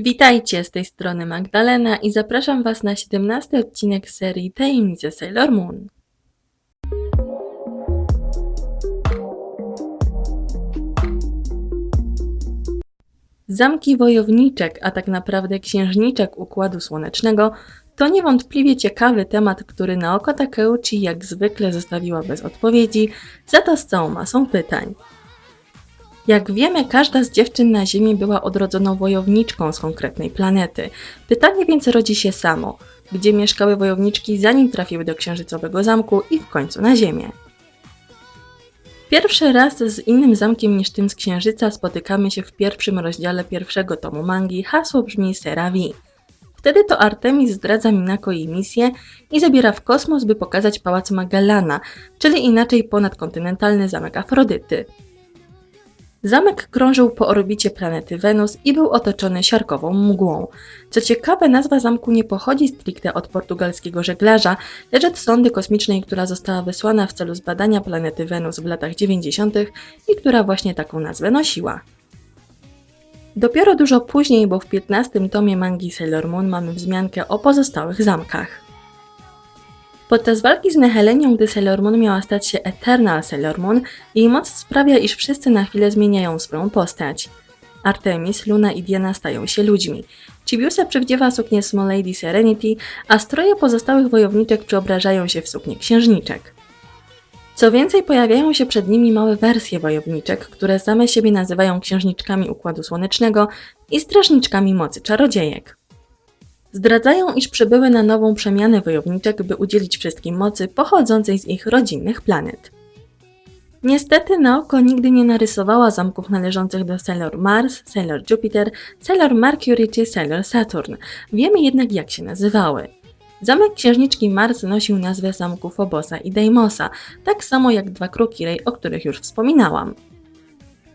Witajcie, z tej strony Magdalena i zapraszam Was na 17 odcinek serii Tajemnice Sailor Moon. Zamki wojowniczek, a tak naprawdę księżniczek Układu Słonecznego to niewątpliwie ciekawy temat, który Naoko Takeuchi jak zwykle zostawiła bez odpowiedzi, za to z całą masą pytań. Jak wiemy, każda z dziewczyn na Ziemi była odrodzoną wojowniczką z konkretnej planety. Pytanie więc rodzi się samo: gdzie mieszkały wojowniczki zanim trafiły do księżycowego zamku i w końcu na Ziemię? Pierwszy raz z innym zamkiem niż tym z księżyca spotykamy się w pierwszym rozdziale pierwszego tomu mangi. Hasło brzmi Seravi. Wtedy to Artemis zdradza Minako jej misję i zabiera w kosmos, by pokazać pałac Magellana, czyli inaczej ponadkontynentalny zamek Afrodyty. Zamek krążył po orbicie planety Wenus i był otoczony siarkową mgłą. Co ciekawe, nazwa zamku nie pochodzi stricte od portugalskiego żeglarza, lecz od sondy kosmicznej, która została wysłana w celu zbadania planety Wenus w latach 90. i która właśnie taką nazwę nosiła. Dopiero dużo później, bo w 15 tomie mangi Sailor Moon mamy wzmiankę o pozostałych zamkach. Podczas walki z Nehelenią, gdy Sailor Moon miała stać się Eternal Sailor Moon, jej moc sprawia, iż wszyscy na chwilę zmieniają swoją postać. Artemis, Luna i Diana stają się ludźmi. Chibiusa przywdziewa suknię Small Lady Serenity, a stroje pozostałych wojowniczek przeobrażają się w suknię księżniczek. Co więcej, pojawiają się przed nimi małe wersje wojowniczek, które same siebie nazywają księżniczkami Układu Słonecznego i strażniczkami mocy czarodziejek. Zdradzają, iż przybyły na nową przemianę wojowniczek, by udzielić wszystkim mocy pochodzącej z ich rodzinnych planet. Niestety Naoko nigdy nie narysowała zamków należących do Sailor Mars, Sailor Jupiter, Sailor Mercury czy Sailor Saturn. Wiemy jednak jak się nazywały. Zamek księżniczki Mars nosił nazwę zamku Fobosa i Deimosa, tak samo jak dwa kruki Rey, o których już wspominałam.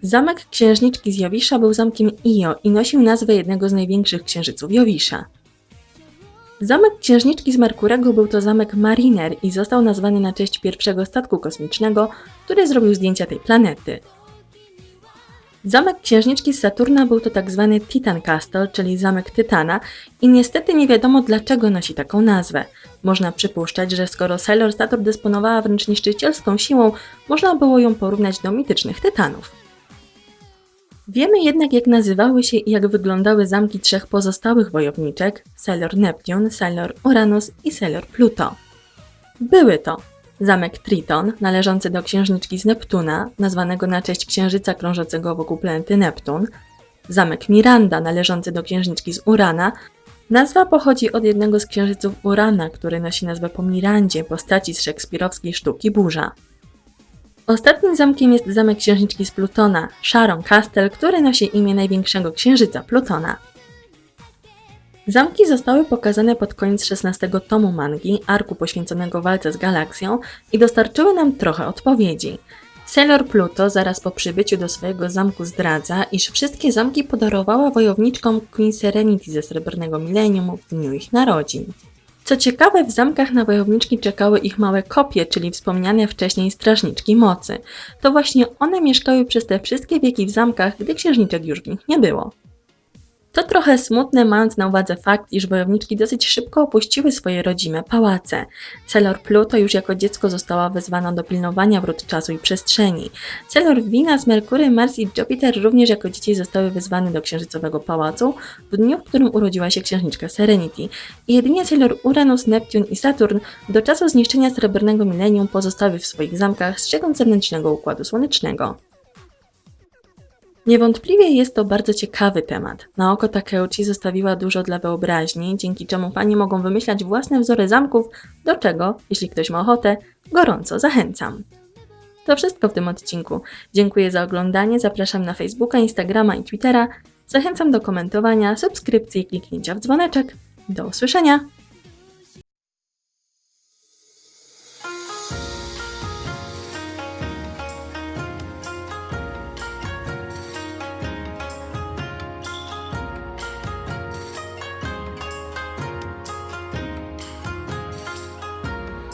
Zamek księżniczki z Jowisza był zamkiem Io i nosił nazwę jednego z największych księżyców Jowisza. Zamek księżniczki z Merkurego był to zamek Mariner i został nazwany na cześć pierwszego statku kosmicznego, który zrobił zdjęcia tej planety. Zamek księżniczki z Saturna był to tak zwany Titan Castle, czyli zamek Tytana i niestety nie wiadomo dlaczego nosi taką nazwę. Można przypuszczać, że skoro Sailor Saturn dysponowała wręcz niszczycielską siłą, można było ją porównać do mitycznych Tytanów. Wiemy jednak jak nazywały się i jak wyglądały zamki trzech pozostałych wojowniczek Sailor Neptune, Sailor Uranus i Sailor Pluto. Były to zamek Triton, należący do księżniczki z Neptuna, nazwanego na cześć księżyca krążącego wokół planety Neptun, zamek Miranda, należący do księżniczki z Urana, Nazwa pochodzi od jednego z księżyców Urana, który nosi nazwę po Mirandzie, postaci z szekspirowskiej sztuki Burza. Ostatnim zamkiem jest zamek księżniczki z Plutona, Sharon Castle, który nosi imię największego księżyca Plutona. Zamki zostały pokazane pod koniec XVI tomu mangi, arku poświęconego walce z galaksją i dostarczyły nam trochę odpowiedzi. Sailor Pluto zaraz po przybyciu do swojego zamku zdradza, iż wszystkie zamki podarowała wojowniczkom Queen Serenity ze Srebrnego Milenium w dniu ich narodzin. Co ciekawe, w zamkach na wojowniczki czekały ich małe kopie, czyli wspomniane wcześniej strażniczki mocy. To właśnie one mieszkały przez te wszystkie wieki w zamkach, gdy księżniczek już w nich nie było. To trochę smutne, mając na uwadze fakt, iż wojowniczki dosyć szybko opuściły swoje rodzime pałace. Sailor Pluto już jako dziecko została wezwana do pilnowania wrót czasu i przestrzeni. Sailor Venus, Merkury, Mars i Jupiter również jako dzieci zostały wezwane do księżycowego pałacu w dniu, w którym urodziła się księżniczka Serenity. I jedynie Sailor Uranus, Neptun i Saturn do czasu zniszczenia Srebrnego Milenium pozostały w swoich zamkach strzegąc zewnętrznego Układu Słonecznego. Niewątpliwie jest to bardzo ciekawy temat. Na oko Takeuchi zostawiła dużo dla wyobraźni, dzięki czemu fani mogą wymyślać własne wzory zamków, do czego, jeśli ktoś ma ochotę, gorąco zachęcam. To wszystko w tym odcinku. Dziękuję za oglądanie, zapraszam na Facebooka, Instagrama i Twittera. Zachęcam do komentowania, subskrypcji i kliknięcia w dzwoneczek. Do usłyszenia!